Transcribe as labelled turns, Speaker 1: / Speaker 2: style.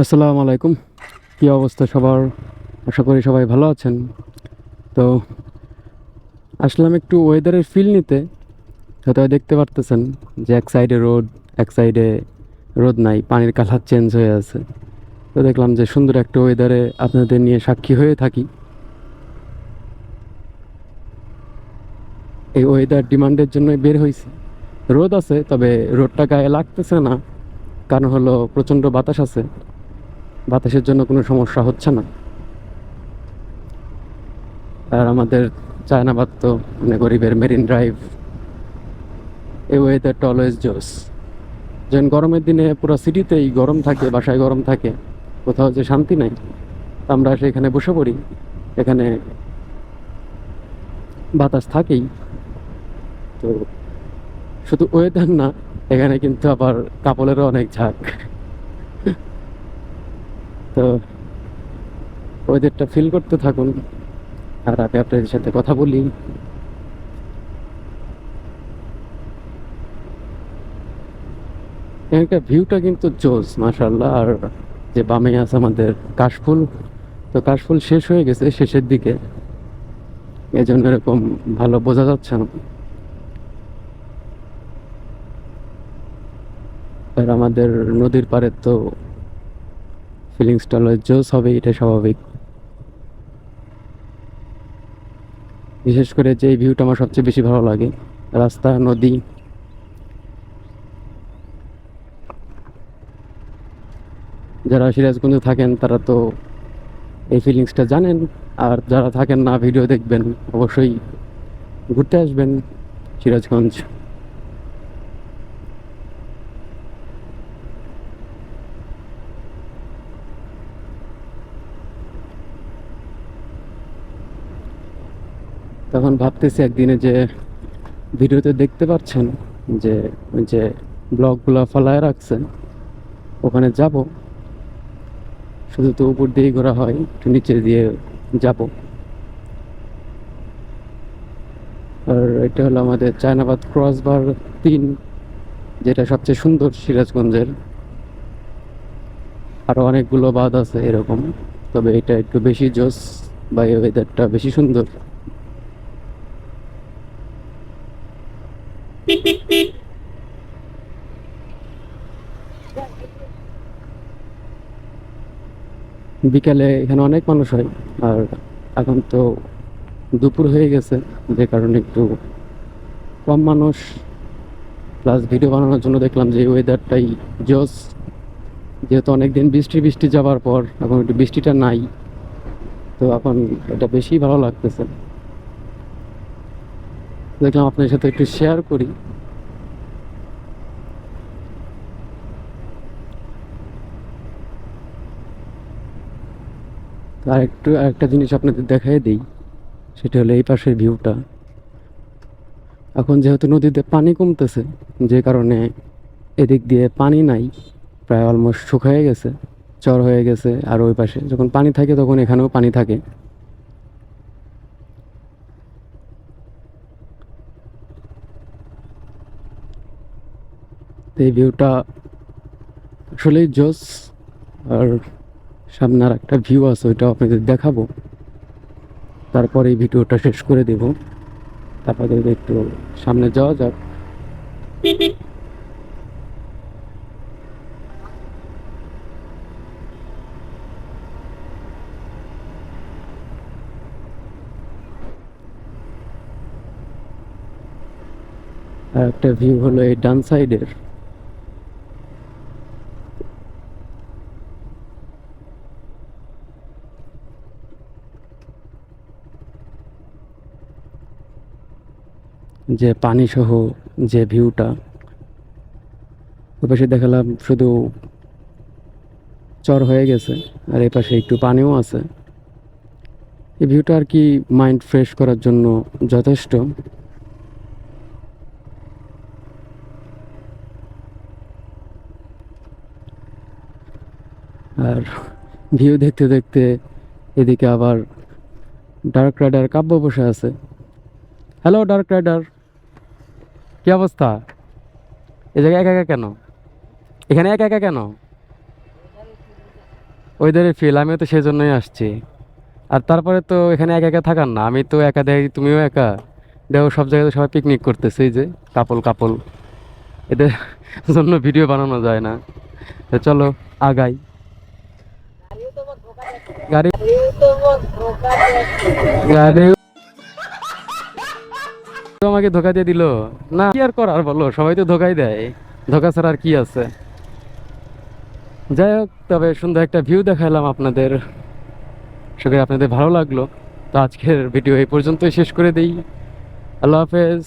Speaker 1: আসসালামু আলাইকুম। কী অবস্থা সবার? আশা করি সবাই ভালো আছেন। তো, আসলাম একটু ওয়েদারের ফিল নিতে। হয়তো দেখতে পারতেছেন যে এক সাইডে রোদ, এক সাইডে রোদ নাই, পানির কালার চেঞ্জ হয়ে আছে। তো দেখলাম যে সুন্দর একটা ওয়েদারে আপনাদের নিয়ে সাক্ষী হয়ে থাকি। এই ওয়েদার ডিমান্ডের জন্য বের হয়েছি রোদ আছে, তবে রোদটা গায়ে লাগতেছে না। কারণ হলো প্রচণ্ড বাতাস আছে। বাতাসের জন্য কোনো সমস্যা হচ্ছে না। আর আমাদের চায়নাবাদ তো মানে গরিবের মেরিন ড্রাইভ এই ওয়েদারটা অলওয়েজ জোস যেমন গরমের দিনে পুরো সিটিতেই গরম থাকে, বাসায় গরম থাকে, কোথাও যে শান্তি নাই আমরা সেখানে বসে পড়ি। এখানে বাতাস থাকেই। তো শুধু ওয়েদার না, এখানে কিন্তু আবার কাপড়েরও অনেক ঝাঁক। তো ওয়েদারটা ফিল করতে থাকুন। আর আমি আপনাদের সাথে কথা বলি। এখানকার ভিউটা কিন্তু জোস মাশাল্লাহ আর যে বামে আছে আমাদের কাশফুল, তো কাশফুল শেষ হয়ে গেছে শেষের দিকে। এই জন্য এরকম ভালো বোঝা যাচ্ছে না। আর আমাদের নদীর পাড়ে তো ফিলিংসটা জোস হবে এটা স্বাভাবিক। বিশেষ করে যে ভিউটা আমার সবচেয়ে বেশি ভালো লাগে, রাস্তা, নদী। যারা সিরাজগঞ্জে থাকেন, তারা তো এই ফিলিংসটা জানেন। আর যারা থাকেন না, ভিডিও দেখবেন, অবশ্যই ঘুরতে আসবেন সিরাজগঞ্জ। তখন ভাবতেছি একদিনে যে ভিডিওতে দেখতে পাচ্ছেন যে যে ব্লগগুলো ফলায় রাখছে ওখানে যাব। শুধু তো উপর দিয়েই ঘোরা হয়, একটু নিচে দিয়ে যাব। আর এটা হলো আমাদের চায়নাবাদ ক্রসবার তিন, যেটা সবচেয়ে সুন্দর সিরাজগঞ্জের। আরও অনেকগুলো বাদ আছে এরকম, তবে এটা একটু বেশি জোস, বা এই ওয়েদারটা বেশি সুন্দর। বিকালে এখানে অনেক মানুষ হয়। আর এখন তো দুপুর হয়ে গেছে, যে কারণে একটু কম মানুষ। প্লাস ভিডিও বানানোর জন্য দেখলাম যে ওয়েদারটাই জোস। যেহেতু অনেকদিন বৃষ্টি বৃষ্টি যাওয়ার পর এখন একটু বৃষ্টিটা নাই, তো এখন এটা বেশি ভালো লাগতেছে। দেখলাম আপনার সাথে একটু শেয়ার করি। আর একটু আরেকটা জিনিস আপনাদের দেখাই দিই। সেটা হলো এই পাশের ভিউটা এখন যেহেতু নদীতে পানি কমতেছে, যে কারণে এদিক দিয়ে পানি নাই, প্রায় অলমোস্ট শুকিয়ে গেছে, চর হয়ে গেছে, আর ওই পাশে যখন পানি থাকে তখন এখানেও পানি থাকে। এই ভিউটা আসলেই জোস, আর সামনে আর একটা ভিউ আছে, ওইটাও আপনাদের দেখাবো। তারপরে এই ভিডিওটা শেষ করে দেব। তারপরে একটু সামনে যাওয়া যাক। একটা ভিউ হলো এই ডান সাইডের যে পানি সহ যে ভিউটা, ওপাশে দেখালাম শুধু চর হয়ে গেছে, আর এ পাশে একটু পানিও আছে। এই ভিউটা আর কি মাইন্ড ফ্রেশ করার জন্য যথেষ্ট। আর ভিউ দেখতে দেখতে এদিকে আবার ডার্ক রাইডার কাব্য বসে আছে। Hello, dark rider. কি অবস্থা? এই জায়গায় একা একা কেন? এখানে একা একা কেন? ওয়েদারের ফিল আমিও তো সেই জন্যই আসছি। আর তারপরে তো এখানে একা একা থাকার না, আমি তো একা দেখ তুমিও একা। দেখো, সব জায়গায় সবাই পিকনিক করতেছে, এই যে কাপল কাপল। এদের জন্য ভিডিও বানানো যায় না। চলো, আগাই। গাড়ি গাড়ি আমাকে ধোকা দিয়ে দিল। না, কি আর করার বলো, সবাই তো ধোকাই দেয়। ধোকা ছাড়া আর কি আছে? যাই হোক, তবে সুন্দর একটা ভিউ দেখালাম আপনাদের। সবাই আপনাদের ভালো লাগল। তো আজকের ভিডিও এই পর্যন্তই শেষ করে দিই। আল্লাহ হাফেজ।